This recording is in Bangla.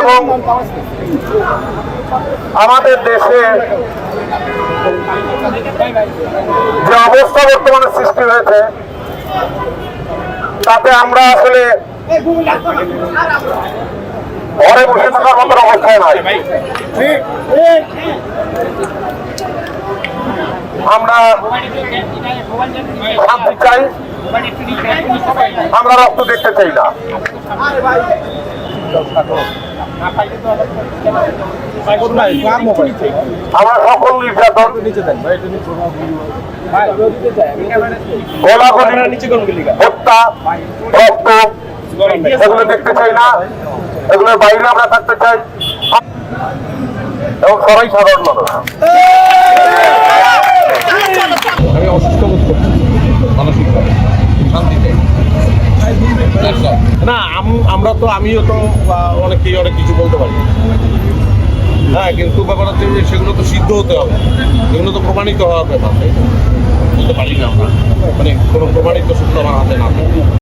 এবং আমাদের দেশে যে অবস্থা বর্তমানে সৃষ্টি হয়েছে, তাতে আমরা আসলে ঘরে বসে থাকার মতো অবস্থায় নাই। আমরা শান্তি চাই, আমরা রক্ত দেখতে চাই না। দেখতে চাই না। এগুলোর বাইরে আমরা থাকতে চাই। এবং সবাই সাধারণ মানুষ। না, আম- আমরা তো, আমিও তো অনেকেই অনেক কিছু বলতে পারি। হ্যাঁ কিন্তু ব্যাপার হচ্ছে যে সেগুলো তো সিদ্ধ হতে হবে। সেগুলো তো প্রমাণিত হওয়ার ব্যাপার বলতে পারি না আমরা। মানে কোনো প্রমাণিত সূত্র আমার হাতে না